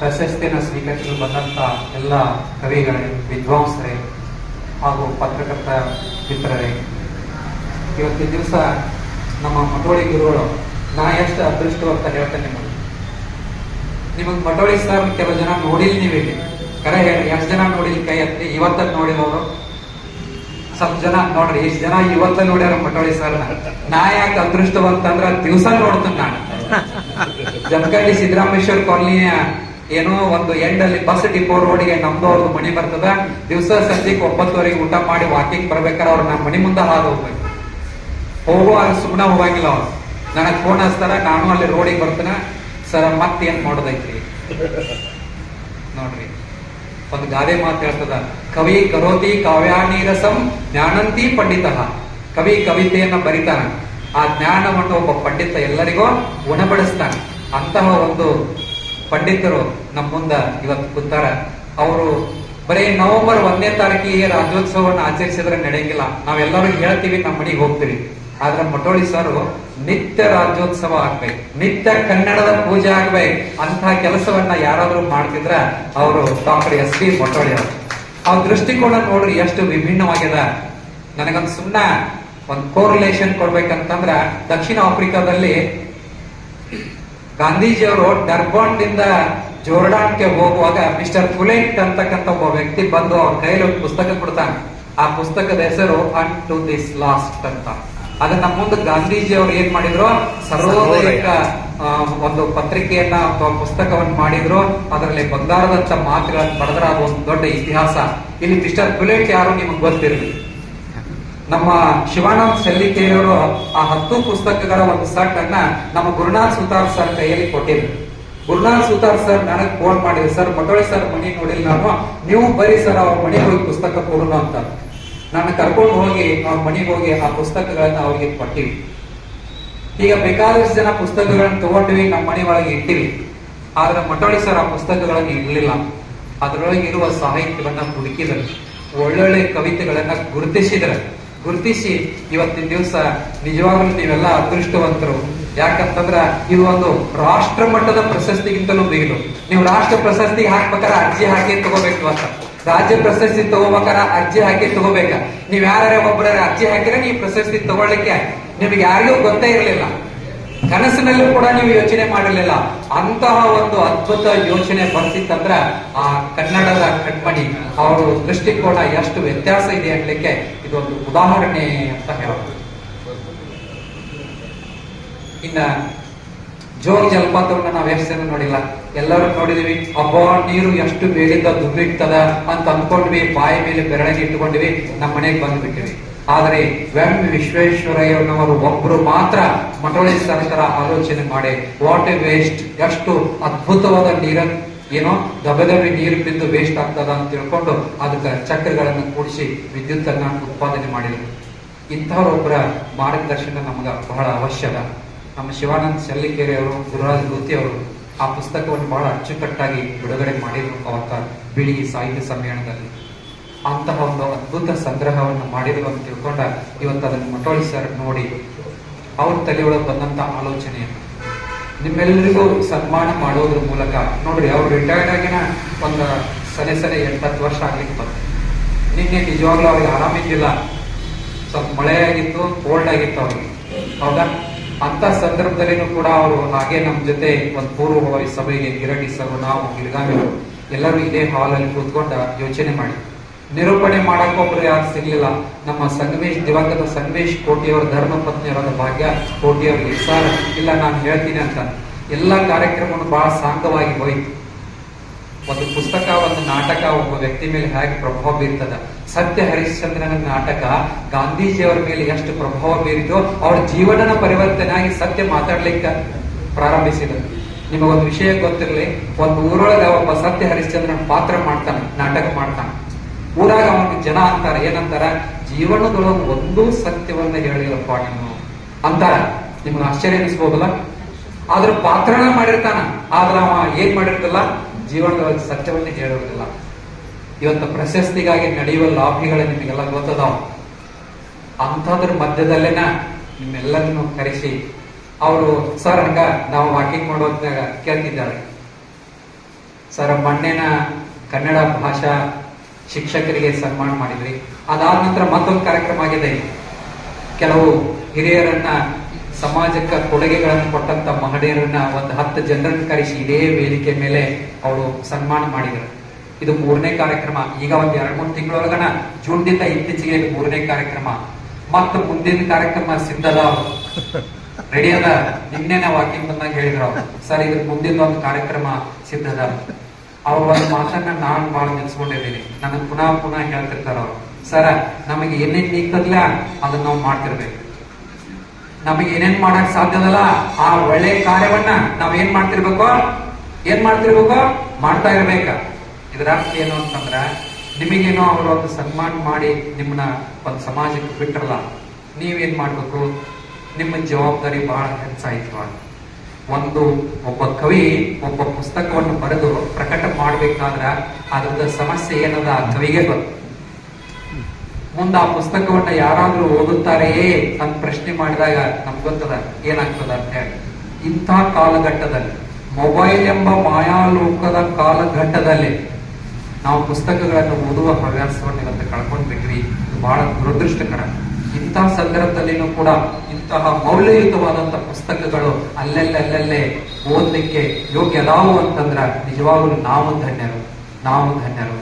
ಪ್ರಶಸ್ತಿಯನ್ನು ಸ್ವೀಕರಿಸಲು ಬಂದಂಥ ಎಲ್ಲ ಕವಿಗಳೇ, ವಿದ್ವಾಂಸರೇ ಹಾಗೂ ಪತ್ರಕರ್ತ ಮಿತ್ರರೇ, ಇವತ್ತಿನ ದಿವಸ ನಮ್ಮ ಮಟೋಳಿ ಗುರುಗಳು ನಾ ಎಷ್ಟು ಅದೃಷ್ಟ ಅಂತ ಹೇಳ್ತೇನೆ ನಿಮಗೆ. ನಿಮಗೆ ಮಟೋಳಿ ಸರ್ ಕೆಲವು ಜನ ನೋಡಿಲ್ಲ ನೀವಿಲ್ಲಿ ಕರೆ ಹೇಳಿ ಎಷ್ಟು ಜನ ನೋಡಿಲ್ಲ ಕೈ ಹತ್ತಿ? ಇವತ್ತ ನೋಡಿದವರು ಸ್ವಲ್ಪ ಜನ ನೋಡ್ರಿ, ಇಷ್ಟು ಜನ ಇವತ್ತ ನೋಡ್ಯಾರ ಮಟೋಳಿ ಸರ್ ನಾ. ಯಾಕೆ ಅದೃಷ್ಟವಂತಂದ್ರ ದಿವಸ ನೋಡ್ತೇನೆ ನಾನು. ಜಮಖಂಡಿ ಸಿದ್ದರಾಮೇಶ್ವರ ಕಾಲನಿಯ ಏನೋ ಒಂದು ಎಂಡಲ್ಲಿ ಬಸ್ ಡಿಪೋ ರೋಡ್ಗೆ ನಮ್ದು ಅವ್ರದ್ದು ಮನಿ ಬರ್ತದ. ದಿವಸ ಸಂಜೆಗೆ ಒಂಬತ್ತುವರೆಗೆ ಊಟ ಮಾಡಿ ವಾಕಿಂಗ್ ಬರ್ಬೇಕಾದ್ರೆ ಅವ್ರು ನಮ್ಮ ಮನೆ ಮುಂದೆ ಹಾದು ಹೋಗ್ಬೇಕು. ಹೋಗುವಾಗ ಸುಮ್ಮನೆ ಹೋಗಂಗಿಲ್ಲ ಅವ್ರು. ನನಗೆ ಫೋನ್ ಹಚ್ತಾರ, ನಾನು ಅಲ್ಲಿ ರೋಡಿಗೆ ಬರ್ತಾನ. ಸರ, ಮತ್ತೇನ್ ಮಾಡೋದೈತ್ರಿ? ನೋಡ್ರಿ. ಒಂದು ಗಾದೆ ಮಾತು ಹೇಳ್ತದ. ಕವಿ ಕರೋತಿ ಕಾವ್ಯಾನಿ ರಸಂ ಜ್ಞಾನಂತಿ ಪಂಡಿತ. ಕವಿ ಕವಿತೆಯನ್ನ ಬರಿತಾನ. ಆ ಜ್ಞಾನವನ್ನು ಒಬ್ಬ ಪಂಡಿತ ಎಲ್ಲರಿಗೂ ಉಣಬಡಿಸ್ತಾನೆ. ಅಂತಹ ಒಂದು ಪಂಡಿತರು ನಮ್ಮ ಮುಂದ ಇವತ್ತು ಕೂತಾರ. ಅವರು ಬರೀ ನವೆಂಬರ್ ಒಂದನೇ ತಾರೀಕಿಗೆ ರಾಜ್ಯೋತ್ಸವವನ್ನು ಆಚರಿಸಿದ್ರೆ ನಡೆಯಂಗಿಲ್ಲ. ನಾವೆಲ್ಲರೂ ಹೇಳ್ತೀವಿ ನಮ್ಮ ಮನೆಗೆ ಹೋಗ್ತೀವಿ ಆದ್ರೆ ಮಟೋಳಿ ಸರ್ ನಿತ್ಯ ರಾಜ್ಯೋತ್ಸವ ಆಗ್ಬೇಕು. ನಿತ್ಯ ಕನ್ನಡದ ಪೂಜೆ ಆಗ್ಬೇಕು. ಅಂತ ಕೆಲಸವನ್ನ ಯಾರಾದ್ರೂ ಮಾಡ್ತಿದ್ರ ಅವರು ಡಾಕ್ಟರ್ ಎಸ್ ಪಿ ಮಟೋಳಿ ಅವರು. ಆ ದೃಷ್ಟಿಕೋನ ನೋಡ್ರಿ ಎಷ್ಟು ವಿಭಿನ್ನವಾಗ್ಯದ. ನನಗೊಂದು ಸುಮ್ಮನೆ ಒಂದು ಕೋರಿಲೇಷನ್ ಕೊಡ್ಬೇಕಂತಂದ್ರ ದಕ್ಷಿಣ ಆಫ್ರಿಕಾದಲ್ಲಿ ಗಾಂಧೀಜಿಯವರು ಡರ್ಬಾಂಡ್ ಜೋರ್ಡಾನ್ಗೆ ಹೋಗುವಾಗ ಮಿಸ್ಟರ್ ಫುಲೆಟ್ ಅಂತಕ್ಕಂಥ ಒಬ್ಬ ವ್ಯಕ್ತಿ ಬಂದು ಅವ್ರ ಕೈಯಲ್ಲಿ ಒಂದು ಪುಸ್ತಕ ಕೊಡ್ತಾನೆ. ಆ ಪುಸ್ತಕದ ಹೆಸರು ಅನ್ ಟು ದಿಸ್ ಲಾಸ್ಟ್ ಅಂತ. ಅದನ್ನ ಮುಂದೆ ಗಾಂಧೀಜಿ ಅವರು ಏನ್ ಮಾಡಿದ್ರು? ಸರ್ವೋದಯಕ ಆ, ಒಂದು ಪತ್ರಿಕೆಯನ್ನ ಅಥವಾ ಪುಸ್ತಕವನ್ನು ಮಾಡಿದ್ರು. ಅದರಲ್ಲಿ ಬಂಗಾರದಂತ ಮಾತುಗಳನ್ನು ಪಡೆದ್ರ ಅದು ಒಂದು ದೊಡ್ಡ ಇತಿಹಾಸ. ಇಲ್ಲಿ ಮಿಸ್ಟರ್ ಬುಲೆಟ್ ಯಾರು ನಿಮಗೆ ಗೊತ್ತಿರಲಿ. ನಮ್ಮ ಶಿವಾನಂದ ಸೆಲ್ಲಿಕೆಯವರು ಆ ಹತ್ತು ಪುಸ್ತಕಗಳ ಒಂದು ಸಟ್ ಅನ್ನ ನಮ್ಮ ಗುರುನಾಥ್ ಸುತಾರ್ ಸರ್ ಕೈಯಲ್ಲಿ ಕೊಟ್ಟಿದ್ರು. ಗುರುನಾಥ್ ಸುತಾರ್ ಸರ್ ನನಗೆ ಫೋನ್ ಮಾಡಿದ್ರು, ಸರ್ ಮಕ್ಕಳ ಸರ್, ಮನೆ ನೋಡಿಲ್ಲ ನಾನು. ನೀವು ಬರೀ ಸರ್, ಅವ್ರ ಮನೆಗೆ ಹೋಗಿ ಪುಸ್ತಕ ಕೊಡೋಣ ಅಂತ. ನಾನು ಕರ್ಕೊಂಡು ಹೋಗಿ ಅವ್ರ ಮನೆಗೆ ಹೋಗಿ ಆ ಪುಸ್ತಕಗಳನ್ನ ಅವ್ರಿಗೆ ಕೊಟ್ಟಿವಿ. ಈಗ ಬೇಕಾದಷ್ಟು ಜನ ಪುಸ್ತಕಗಳನ್ನ ತಗೊಂಡ್ವಿ, ನಮ್ಮ ಮನೆ ಒಳಗೆ ಇಟ್ಟಿವಿ. ಆದ್ರೆ ಮಠೋಳಿ ಸರ್ ಆ ಪುಸ್ತಕಗಳನ್ನು ಇರಲಿಲ್ಲ ಅದರೊಳಗೆ ಇರುವ ಸಾಹಿತ್ಯವನ್ನ ಹುಡುಕಿದರು. ಒಳ್ಳೊಳ್ಳೆ ಕವಿತೆಗಳನ್ನ ಗುರುತಿಸಿದ್ರು. ಗುರುತಿಸಿ ಇವತ್ತಿನ ದಿವಸ ನಿಜವಾಗ್ಲೂ ನೀವೆಲ್ಲ ಅದೃಷ್ಟವಂತರು. ಯಾಕಂತಂದ್ರ ಇದು ಒಂದು ರಾಷ್ಟ್ರ ಮಟ್ಟದ ಪ್ರಶಸ್ತಿಗಿಂತಲೂ ಬಿಗಿಲು ನೀವು ರಾಷ್ಟ್ರ ಪ್ರಶಸ್ತಿಗೆ ಹಾಕ್ಬೇಕಾದ್ರೆ ಅರ್ಜಿ ಹಾಕಿ ತಗೋಬೇಕು ಅಂತ. ರಾಜ್ಯ ಪ್ರಶಸ್ತಿ ತಗೋಬೇಕಾರ ಅರ್ಜಿ ಹಾಕಿ ತಗೋಬೇಕ. ನೀವ್ ಯಾರ ಒಬ್ಬರ ಅರ್ಜಿ ಹಾಕಿದ್ರೆ ನೀವು ಪ್ರಶಸ್ತಿ ತಗೊಳ್ಳಿಕ್ಕೆ ನಿಮಗೆ ಯಾರಿಗೂ ಗೊತ್ತೇ ಇರಲಿಲ್ಲ. ಕನಸಿನಲ್ಲೂ ಕೂಡ ನೀವು ಯೋಚನೆ ಮಾಡಿರಲಿಲ್ಲ ಅಂತಹ ಒಂದು ಅದ್ಭುತ ಯೋಚನೆ ಬರ್ತಿತ್ತಂದ್ರ ಆ ಕನ್ನಡದ ಕಣ್ಮಣಿ, ಅವರು ದೃಷ್ಟಿಕೋನ ಎಷ್ಟು ವ್ಯತ್ಯಾಸ ಇದೆ ಅನ್ಲಿಕ್ಕೆ ಇದೊಂದು ಉದಾಹರಣೆ ಅಂತ ಹೇಳಬಹುದು. ಇನ್ನ ಜೋಗ ಜಲಪಾತವನ್ನ ನಾವ್ ಎಷ್ಟು ನೋಡಿಲ್ಲ? ಎಲ್ಲರೂ ನೋಡಿದೀವಿ. ಅಬ್ಬಾ, ನೀರು ಎಷ್ಟು ಮೇಲಿಂದ ದುಬ್ಬಿಡ್ತದ ಅಂತ ಅನ್ಕೊಂಡ್ವಿ. ಬಾಯಿ ಮೇಲೆ ಬೆರಳಿಗೆ ಇಟ್ಕೊಂಡ್ವಿ ನಮ್ಮ ಮನೆಗೆ ಬಂದ್ಬಿಟ್ಟಿವಿ ಆದರೆ ವೆಂ ವಿಶ್ವೇಶ್ವರಯ್ಯನವರು ಒಬ್ರು ಮಾತ್ರ ಮಟೋಳಿ ಸರ್ಕಾರ ಆಲೋಚನೆ ಮಾಡಿ, ವಾಟ್ ಎ ವೇಸ್ಟ್. ಎಷ್ಟು ಅದ್ಭುತವಾದ ನೀರ ಏನೋ ದಬೆ ದಬೆ ನೀರು ಬಿದ್ದು ವೇಸ್ಟ್ ಆಗ್ತದ ಅಂತ ತಿಳ್ಕೊಂಡು ಅದಕ್ಕೆ ಚಕ್ರಗಳನ್ನು ಕೂಡಿಸಿ ವಿದ್ಯುತ್ ಅನ್ನ ಉತ್ಪಾದನೆ ಮಾಡಿದ್ರು. ಇಂಥವರೊಬ್ಬರ ಮಾರ್ಗದರ್ಶನ ನಮಗೆ ಬಹಳ ಅವಶ್ಯಕ. ನಮ್ಮ ಶಿವಾನಂದ ಸಲ್ಲಿಕೇರಿ ಅವರು, ಗುರುರಾಜ್ ಗೋತಿ ಅವರು ಆ ಪುಸ್ತಕವನ್ನು ಬಹಳ ಅಚ್ಚುಕಟ್ಟಾಗಿ ಬಿಡುಗಡೆ ಮಾಡಿದ್ರು ಅವತ್ತ ಬಿಳಿಗಿ ಸಾಹಿತ್ಯ ಸಮ್ಮೇಳನದಲ್ಲಿ. ಅಂತಹ ಒಂದು ಅದ್ಭುತ ಸಂಗ್ರಹವನ್ನು ಮಾಡಿದ್ರು ಅಂತ ತಿಳ್ಕೊಂಡ ಇವತ್ತು ಅದನ್ನು ಮಟೋಳಿ ಸರ್ ನೋಡಿ, ಅವ್ರ ತಲೆಯೊಳಗೆ ಬಂದಂತ ಆಲೋಚನೆಯನ್ನು ನಿಮ್ಮೆಲ್ಲರಿಗೂ ಸನ್ಮಾನ ಮಾಡೋದ್ರ ಮೂಲಕ ನೋಡ್ರಿ, ಅವ್ರು ರಿಟೈರ್ಡ್ ಆಗಿನ ಒಂದು ಸನೆ ಸನೆ ಎಂಟತ್ತು ವರ್ಷ ಆಗ್ಲಿಕ್ಕೆ ಬಂತು ನಿನ್ನೆ ನಿಜವಾಗ್ಲೂ ಅವ್ರಿಗೆ ಆರಾಮಿದ್ದಿಲ್ಲ ಸ್ವಲ್ಪ ಮಳೆ ಆಗಿತ್ತು ಕೋಲ್ಡ್ ಆಗಿತ್ತು ಅವ್ರಿಗೆ. ಹೌದಾ? ಅಂತ ಸಂದರ್ಭದಲ್ಲಿನೂ ಕೂಡ ಅವರು ಹಾಗೆ ನಮ್ಮ ಜೊತೆ ಒಂದು ಪೂರ್ವಭಾವಿ ಸಭೆಗೆ ಗಿರಟಿ ನಾವು ಗಿರಿಗಾಮಿ ಎಲ್ಲರೂ ಇದೇ ಹಾಲ್ ಅಲ್ಲಿ ಕೂತ್ಕೊಂಡ ಯೋಚನೆ ಮಾಡಿ ನಿರೂಪಣೆ ಮಾಡಕ್ ಒಬ್ರು ಯಾರು ಸಿಗ್ಲಿಲ್ಲ. ನಮ್ಮ ಸಂಗಮೇಶ್, ದಿವಂಗತ ಸಂಗಮೇಶ್ ಕೋಟಿಯವರ ಧರ್ಮ ಪತ್ನಿಯವರಾದ ಭಾಗ್ಯ ಕೋಟಿಯವರಿಗೆ ಸರ್ ಇಲ್ಲ, ನಾನು ಹೇಳ್ತೀನಿ ಅಂತ. ಎಲ್ಲಾ ಕಾರ್ಯಕ್ರಮವನ್ನು ಬಹಳ ಸಾಂಗವಾಗಿ ಹೋಯ್ತು. ಒಂದು ಪುಸ್ತಕ, ಒಂದು ನಾಟಕ ಒಬ್ಬ ವ್ಯಕ್ತಿ ಮೇಲೆ ಹೇಗೆ ಪ್ರಭಾವ ಬೀರ್ತದ? ಸತ್ಯ ಹರಿಶ್ಚಂದ್ರನ ನಾಟಕ ಗಾಂಧೀಜಿಯವರ ಮೇಲೆ ಎಷ್ಟು ಪ್ರಭಾವ ಬೀರಿತು ಅವರ ಜೀವನನ ಪರಿವರ್ತನೆ ಆಗಿ ಸತ್ಯ ಮಾತಾಡ್ಲಿಕ್ಕೆ ಪ್ರಾರಂಭಿಸಿದರು. ನಿಮಗೊಂದು ವಿಷಯ ಗೊತ್ತಿರಲಿ, ಒಂದು ಊರೊಳಗೆ ಒಬ್ಬ ಸತ್ಯ ಹರಿಶ್ಚಂದ್ರನ ಪಾತ್ರ ಮಾಡ್ತಾನೆ, ನಾಟಕ ಮಾಡ್ತಾನೆ. ಊರಾಗ ಅವನಿಗೆ ಜನ ಅಂತಾರೆ, ಏನಂತಾರ, ಜೀವನದೊಳಗೆ ಒಂದೂ ಸತ್ಯವನ್ನ ಹೇಳಿಲ್ಲಪ್ಪ ನೀನು ಅಂತಾರೆ. ನಿಮ್ಗೆ ಆಶ್ಚರ್ಯ ಅನಿಸ್ಬೋದಲ್ಲ? ಆದ್ರ ಪಾತ್ರನ ಮಾಡಿರ್ತಾನ, ಆದ್ರ ಅವ ಏನ್ ಮಾಡಿರ್ತಲ್ಲ? ಜೀವನದೊಳಗೆ ಸತ್ಯವನ್ನ ಹೇಳುವುದಿಲ್ಲ ಇವತ್ತು ಪ್ರಶಸ್ತಿಗಾಗಿ ನಡೆಯುವ ಲಾಭಿಗಳು ನಿಮಗೆಲ್ಲ ಗೊತ್ತದಾವ? ಅಂಥದ್ರ ಮಧ್ಯದಲ್ಲೇನ ನಿಮ್ಮೆಲ್ಲರನ್ನು ಕರೆಸಿ, ಅವರು, ಸರ್, ಹಂಗ ನಾವು ವಾಕಿಂಗ್ ಮಾಡುವಂತ ಕೇಳ್ತಿದ್ದಾರೆ. ಸರ್ ಮೊನ್ನೆನ ಕನ್ನಡ ಭಾಷಾ ಶಿಕ್ಷಕರಿಗೆ ಸನ್ಮಾನ ಮಾಡಿದ್ರಿ. ಅದಾದ ನಂತರ ಮತ್ತೊಂದು ಕಾರ್ಯಕ್ರಮ ಆಗಿದೆ. ಕೆಲವು ಹಿರಿಯರನ್ನ, ಸಮಾಜಕ್ಕೆ ಕೊಡುಗೆಗಳನ್ನು ಕೊಟ್ಟಂತ ಮಹಡಿಯರನ್ನ ಒಂದು ಹತ್ತು ಜನರನ್ನು ಕರೆಸಿ ಇದೇ ವೇದಿಕೆ ಮೇಲೆ ಅವರು ಸನ್ಮಾನ ಮಾಡಿದರು. ಇದು ಮೂರನೇ ಕಾರ್ಯಕ್ರಮ. ಈಗ ಒಂದ್ ಎರಡ್ ಮೂರು ತಿಂಗಳೊಳಗನ ಜೂನ್ದಿಂದ ಇತ್ತೀಚೆಗೆ ಮೂರನೇ ಕಾರ್ಯಕ್ರಮ. ಮತ್ತು ಮುಂದಿನ ಕಾರ್ಯಕ್ರಮ ಸಿದ್ಧದ. ರೆಡಿ ಅದ? ನಿನ್ನೆನೆ ವಾಕಿಂಗ್ ಬಂದಾಗ ಹೇಳಿದ್ರು ಸರ್ ಇದ್ರ ಮುಂದಿನ ಒಂದು ಕಾರ್ಯಕ್ರಮ ಸಿದ್ಧದ. ಅವ್ರ ಒಂದು ಮಾತನ್ನ ನಾನ್ ಭಾಳ ನೆನ್ಸ್ಕೊಂಡಿದ್ದೀನಿ. ನನಗೆ ಪುನಃ ಪುನಃ ಹೇಳ್ತಿರ್ತಾರ ಅವ್ರು. ಸರ, ನಮಗೆ ಏನೇನ್ ನೀಕ್ತದ್ಲ? ಅದನ್ನ ನಾವು ಮಾಡ್ತಿರ್ಬೇಕು. ನಮಗೆ ಏನೇನ್ ಮಾಡಕ್ ಸಾಧ್ಯದಲ್ಲ ಆ ಒಳ್ಳೆ ಕಾರ್ಯವನ್ನ ನಾವ್ ಏನ್ ಮಾಡ್ತಿರ್ಬೇಕು? ಏನ್ ಮಾಡ್ತಿರ್ಬೇಕು? ಮಾಡ್ತಾ ಇರ್ಬೇಕ. ಇದರ ಅರ್ಥ ಏನು ಅಂತಂದ್ರ, ನಿಮಗೇನೋ ಅವರು ಒಂದು ಸನ್ಮಾನ ಮಾಡಿ ನಿಮ್ಮನ್ನ ಒಂದು ಸಮಾಜಕ್ಕೆ ಬಿಟ್ಟರಲ್ಲ ನೀವೇನ್ ಮಾಡ್ಬೇಕು? ನಿಮ್ಮ ಜವಾಬ್ದಾರಿ ಬಹಳ ಹೆಚ್ಚಾಯ್ತು ಆಗ. ಒಂದು ಒಬ್ಬ ಕವಿ ಒಬ್ಬ ಪುಸ್ತಕವನ್ನು ಬರೆದು ಪ್ರಕಟ ಮಾಡಬೇಕಾದ್ರ ಅದ್ರದ ಸಮಸ್ಯೆ ಏನದ ಆ ಕವಿಗೆ ಗೊತ್ತು. ಮುಂದ ಆ ಪುಸ್ತಕವನ್ನ ಯಾರಾದ್ರೂ ಓದುತ್ತಾರೆಯೇ ಅಂತ ಪ್ರಶ್ನೆ ಮಾಡಿದಾಗ ನಮ್ಗೆ ಗೊತ್ತದ ಏನಾಗ್ತದ ಅಂತ ಹೇಳಿ. ಇಂಥ ಕಾಲಘಟ್ಟದಲ್ಲಿ, ಮೊಬೈಲ್ ಎಂಬ ಮಾಯಾಲೋಕದ ಕಾಲಘಟ್ಟದಲ್ಲಿ ನಾವು ಪುಸ್ತಕಗಳನ್ನು ಓದುವ ಹವ್ಯಾಸವನ್ನು ಇವತ್ತು ಕಳ್ಕೊಂಡ್ಬಿಟ್ರಿ. ಬಹಳ ದುರದೃಷ್ಟಕರ. ಇಂತಹ ಸಂದರ್ಭದಲ್ಲಿನೂ ಕೂಡ ಇಂತಹ ಮೌಲ್ಯಯುತವಾದಂತಹ ಪುಸ್ತಕಗಳು ಅಲ್ಲಲ್ಲಲ್ಲೇ ಓದಲಿಕ್ಕೆ ಯೋಗ್ಯ ನಾವು ಅಂತಂದ್ರ ನಿಜವಾಗಲೂ ನಾವು ಧನ್ಯರು ನಾವು ಧನ್ಯರು